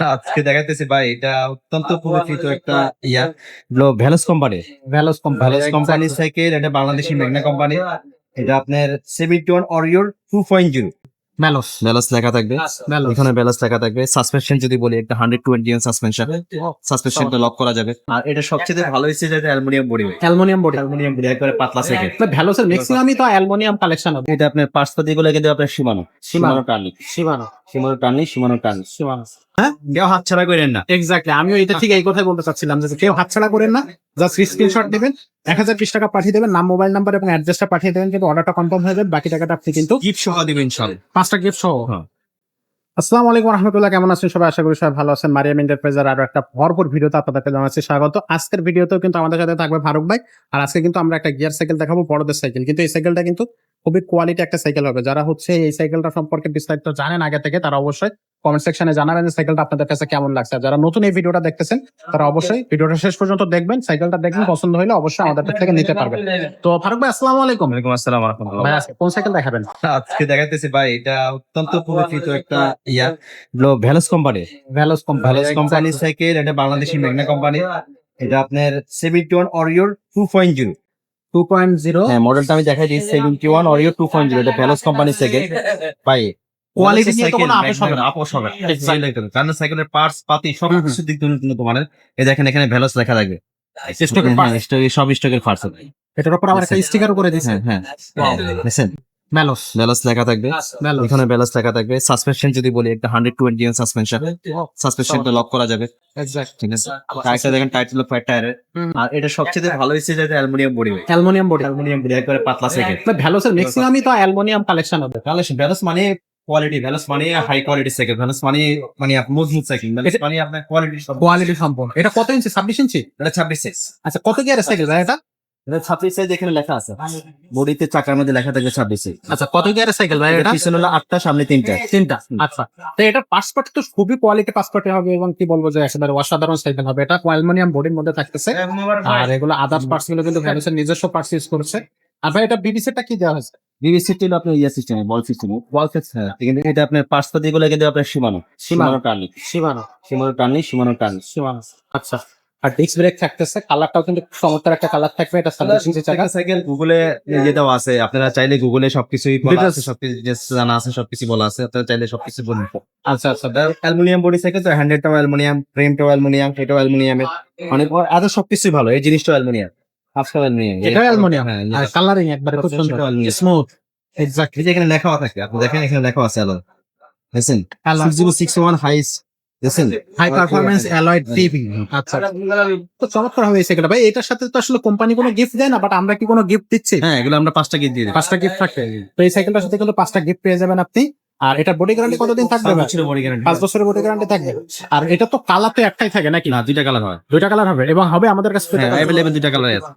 আজকে দেখাইতেছি ভাই এটা অত্যন্ত পরিচিত একটা ইয়া। ভ্যালস কোম্পানি ভ্যালোস কোম্পানি ভ্যালস কোম্পানির সাইকেল এটা বাংলাদেশি মেঘনা কোম্পানি এটা আপনার seventy one অরিওর two point zero Veloce balance লেখা থাকবে। এখানে ব্যালান্স লেখা থাকবে। সাসপেনশন যদি বলি একটা হান্ড্রেড টোয়েন্টি এম সাসপেনশন সাসপেনশনটা লক করা যাবে। আর এটা সবচেয়ে ভালো হচ্ছে যে aluminium body aluminium body. Aluminium body একবারে পাতলা সাইকেল ভ্যালোসের ম্যাক্সিমামই তো অ্যালুমিনিয়াম কালেকশন হবে এটা আপনার পার্সপাতি গুলো কিন্তু আপনার সীমানো। সীমানো। টার্নি সীমানো। সীমানো সীমানো সীমানো। কেউ হাত ছাড়া করেন না। এক্স্যাক্টলি আমিও এটা ঠিক এই কথাই বলতে চাচ্ছিলাম যে কেউ হাতছাড়া করেন না জাস্ট স্ক্রিনশট দেবেন এক হাজার বিশ টাকা পাঠিয়ে দেবেন নাম মোবাইল নাম্বার এবং অ্যাড্রেসটা পাঠিয়ে দেবেন কিন্তু অর্ডারটা কনফার্ম হয়ে যাবে বাকি টাকাটা আপনি কিন্তু গিফট সহ দিবেন সব। পাঁচটা গিফট সহ। হ্যাঁ। আসসালামু আলাইকুম রহমতুল্লাহ কেমন আছেন সবাই? আশা করি সবাই ভালো আছেন। মারিয়াম এন্টারপ্রাইজের আরও একটা ভরপুর ভিডিওতে আপনাদেরকে জানাচ্ছি স্বাগত। আজকের ভিডিওতেও কিন্তু আমাদের সাথে থাকবে ফারুক ভাই আর আজকে কিন্তু আমরা একটা গিয়ার সাইকেল দেখাবো বড়দের সাইকেল কিন্তু এই সাইকেলটা কিন্তু খুবই কোয়ালিটি একটা সাইকেল হবে। যারা হচ্ছে এই সাইকেলটা সম্পর্কে বিস্তারিত জানেন আগে থেকে তারা অবশ্যই কমেন্ট সেকশনে জানাবেন যে সাইকেলটা আপনাদের কাছে কেমন লাগছে। যারা নতুন এই ভিডিওটা দেখতেছেন তারা অবশ্যই ভিডিওটা শেষ পর্যন্ত দেখবেন সাইকেলটা দেখবেন পছন্দ হলে অবশ্যই আমাদের কাছ থেকে নিতে পারবেন। তো ফারুক ভাই আসসালামু আলাইকুম। ওয়ালাইকুম আসসালাম ভাই আজকে কোন সাইকেল দেখাবেন? আজকে দেখাইতেছি ভাই এটা অত্যন্ত পরিচিত একটা ইয়া। ভ্যালস কোম্পানি ভ্যালোস কোম্পানি ভ্যালস কোম্পানির সাইকেল এটা বাংলাদেশি মেঘনা কোম্পানি এটা আপনার seventy one অরিওর two point zero two point zero হ্যাঁ মডেলটা আমি দেখাই দিই seventy one Orio two point zero এটা ভ্যালস কোম্পানি সাইকেল ভাই কোয়ালিটি নিয়ে তো কোনো আপোষ হবে না। আপোষ হবে। কারণ সাইকেলের পার্টস পাতি সব। কিছু দিক থেকে কিন্তু তোমার এই দেখেন এখানে ভ্যালস লেখা থাকবে। স্টকের হ্যাঁ, সব স্টকের পার্টস এটার উপর আমার একটা স্টিকার করে দিয়েছেন হ্যাঁ হ্যাঁ। ভ্যালোস লেখা থাকবে। এখানে লেখা থাকবে। সাসপেনশন যদি বলি একটা হান্ড্রেড টোয়েন্টি এম সাসপেনশন সাসপেনশনটা লক করা যাবে। ঠিক আছে? টায়ারটা দেখেন টাইটেল অফ টায়ারের আর এটা সবচেয়ে ভালো হচ্ছে যে aluminium body aluminium body aluminium body একবারে পাতলা সাইকেল ভ্যালোসের ম্যাক্সিমামই তো অ্যালুমিনিয়াম কালেকশন হবে। ব্যালান্স মানে কোয়ালিটি ব্যালান্স মানে হাই কোয়ালিটি সাইকেল ব্যালান্স মানে মানে মজবুত সাইকেল মানে আপনার কোয়ালিটি কোয়ালিটি সম্পূর্ণ। এটা কত ইঞ্চি ছাব্বিশ ইঞ্চি এটা ছাব্বিশ আচ্ছা কত গিয়ারের সাইকেল এটা? ছাব্বিশ সাইজ এখানে লেখা আছে। বডিতে চাকার মধ্যে লেখা থাকবে ছাব্বিশ সাইজ আচ্ছা কত গিয়ারের সাইকেল ভাই এটা পিছনে হলো আটটা সামনে তিনটা। তিনটা আচ্ছা। তো এটার পাসপোর্ট তো খুবই কোয়ালিটি পাসপোর্ট হবে এবং কি বলব যে একেবারে অসাধারণ সাইকেল হবে। এটা অ্যালুমিনিয়াম বডির মধ্যে থাকতেছে। আর এগুলো আদার্স পার্টসগুলো কিন্তু ভ্যালোসের নিজস্ব পার্টস ইউজ করছে। আর ভাই এটা বিবিসিটা কি দেওয়া হয়েছে? বিবিসি ছিল আপনার ইয়া সিস্টেম বল সিস্টেম বল হ্যাঁ। কিন্তু এটা আপনার কিন্তু আপনার সীমানো। সীমানো। টার্নি সীমানো। সীমানো টার্নি সীমানো টার্নি সীমানো আচ্ছা। আর ডিস্ক ব্রেক থাকতেছে কালারটাও কিন্তু চমৎকার একটা কালার থাকবে এটা সার্ভিস চাকা সাইকেল গুগলে ইয়ে দেওয়া আছে আপনারা চাইলে গুগলে সবকিছুই বলা আছে সবকিছু জানা আছে সবকিছু বলা আছে আপনারা চাইলে সবকিছু বলুন। আচ্ছা আচ্ছা। অ্যালুমিনিয়াম বডি সাইকেল তো হ্যান্ডেলটাও অ্যালুমিনিয়াম ফ্রেমটাও অ্যালুমিনিয়াম এটাও অ্যালুমিনিয়ামের অনেক এত সবকিছুই ভালো এই জিনিসটাও অ্যালুমিনিয়াম আজকাল অ্যালুমিনিয়াম এটাও অ্যালুমিনিয়াম আর কালারিং একবারে খুব সুন্দর। স্মুথ এক্স্যাক্টলি যে এখানে লেখাও থাকে আপনি দেখেন এখানে লেখা আছে আলো দেখছেন? সিক্স জিরো সিক্স ওয়ান হাইস দেখছেন? হাই পারফরমেন্স অ্যালয়েড টিভি আচ্ছা তো চমৎকার হবে এই ভাই এটার সাথে তো আসলে কোম্পানি কোনো গিফট দেয় না বাট আমরা কি কোনো গিফট দিচ্ছি? হ্যাঁ এগুলো আমরা পাঁচটা দিয়ে দিই। পাঁচটা গিফট থাকবে। তো এই সাইকেলটার সাথে কিন্তু পাঁচটা গিফট পেয়ে যাবেন আপনি। আর এটা বডি গ্যারান্টি কতদিন থাকবে? বডি গ্যারান্টি পাঁচ বছরের বডি গ্যারান্টি থাকবে। আর এটা তো কালার তো একটাই থাকে নাকি? না দুইটা কালার হয়। দুইটা কালার হবে এবং হবে আমাদের কাছে হ্যাঁ অ্যাভেলেবল দুইটা কালার আছে।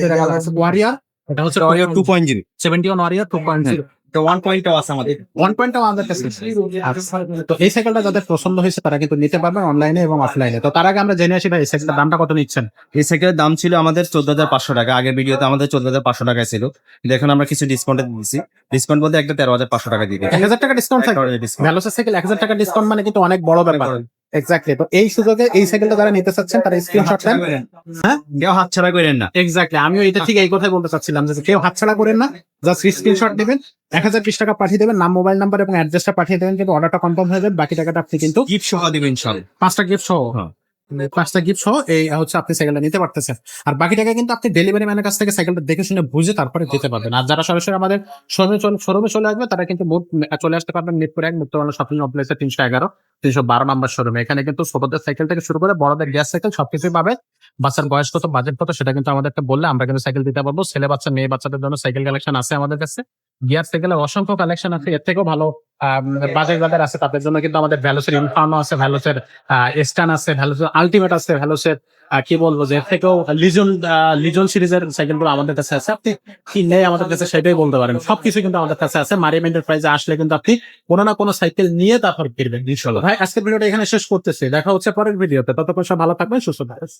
দুইটা কালার আছে। ওয়ারিয়ার এটা হচ্ছে Orio two point zero seventy one warrior two point zero তো ওয়ান পয়েন্টটাও আছে আমাদের ওয়ান পয়েন্ট আমাদের কাছে। তো এই সাইকেলটা যাদের পছন্দ হয়েছে তারা কিন্তু নিতে পারবেন অনলাইনে এবং অফলাইনে তো তার আগে আমরা জেনে আসি ভাই এই সাইকেলটার দামটা কত নিচ্ছেন? এই সাইকেলের দাম ছিল আমাদের চোদ্দ হাজার পাঁচশো টাকা। আগের ভিডিওতে আমাদের চোদ্দ হাজার পাঁচশো টাকায় ছিল। এখন আমরা কিছু ডিসকাউন্টে দিচ্ছি ডিসকাউন্ট বলতে একটা তেরো হাজার পাঁচশো টাকা দিয়ে এক হাজার টাকা ডিসকাউন্ট ভ্যালোসের সাইকেল এক হাজার টাকা ডিসকাউন্ট মানে কিন্তু অনেক বড় ব্যাপার। এক্স্যাক্টলি তো এই সুযোগে এই সাইকেলটা যারা নিতে চাচ্ছেন তারা স্ক্রিনশট নেন হ্যাঁ? কেউ হাতছাড়া করেন না। এক্স্যাক্টলি আমিও এটা ঠিক এই কথাই বলতে চাচ্ছিলাম যে কেউ হাতছাড়া করেন না জাস্ট স্ক্রিনশট দিবেন এক হাজার বিশ টাকা পাঠিয়ে দেবেন নাম মোবাইল নাম্বার এবং অ্যাড্রেসটা পাঠিয়ে দেবেন কিন্তু অর্ডারটা কনফার্ম হয়ে যাবে বাকি টাকাটা আপনি কিন্তু গিফট সহ দিবেন সব পাঁচটা গিফট সহ। হ্যাঁ। পাঁচটা গিফট সহ এই হচ্ছে আপনি সাইকেলটা নিতে পারতেছেন। আর বাকি টাকা কিন্তু আপনি ডেলিভারি ম্যানের কাছ থেকে সাইকেলটা দেখে শুনে বুঝে তারপরে দিতে পারবেন। আর যারা সরাসরি আমাদের শোরুমে চলে শোরুমে চলে আসবে তারা কিন্তু চলে আসতে পারবেন মিরপুর এক মুক্তবাংলা শপিং কমপ্লেক্সে তিনশো এগারো তিনশো বারো নাম্বার শোরুমে এখানে কিন্তু ছোটদের সাইকেল থেকে শুরু করে বড়দের গ্যাস সাইকেল সবকিছুই পাবে। বাচ্চার বয়স কত বাজেট কত সেটা কিন্তু আমাদেরকে বললে আমরা কিন্তু সাইকেল দিতে পারব। ছেলে বাচ্চা মেয়ে বাচ্চাদের জন্য সাইকেল কালেকশন আছে আমাদের কাছে। গিয়ার সাইকেলের অসংখ্য কালেকশন আছে। এর থেকেও ভালো বাজেট যাদের আছে। তাদের জন্য কিন্তু আমাদের ভ্যালোসের ইনফার্মো আছে ভ্যালোসের স্টান আছে ভ্যালোসের আলটিমেট আছে ভ্যালোসের কি বলব যে, এর থেকেও লিজন লিজন সিরিজের সাইকেলগুলো আমাদের কাছে আছে। আপনি কি নেই আমাদের কাছে সেটাই বলতে পারেন। সবকিছু কিন্তু আমাদের কাছে আছে। মারিয়াম এন্টারপ্রাইজে আসলে কিন্তু আপনি কোনো না কোনো সাইকেল নিয়ে তারপর ফিরবেন ইনশাল্লাহ ভাই, আজকের ভিডিওটা এখানে শেষ করতেছি। দেখা হচ্ছে পরের ভিডিওতে। ততক্ষণ সব ভালো থাকবেন, সুস্থ থাকবেন।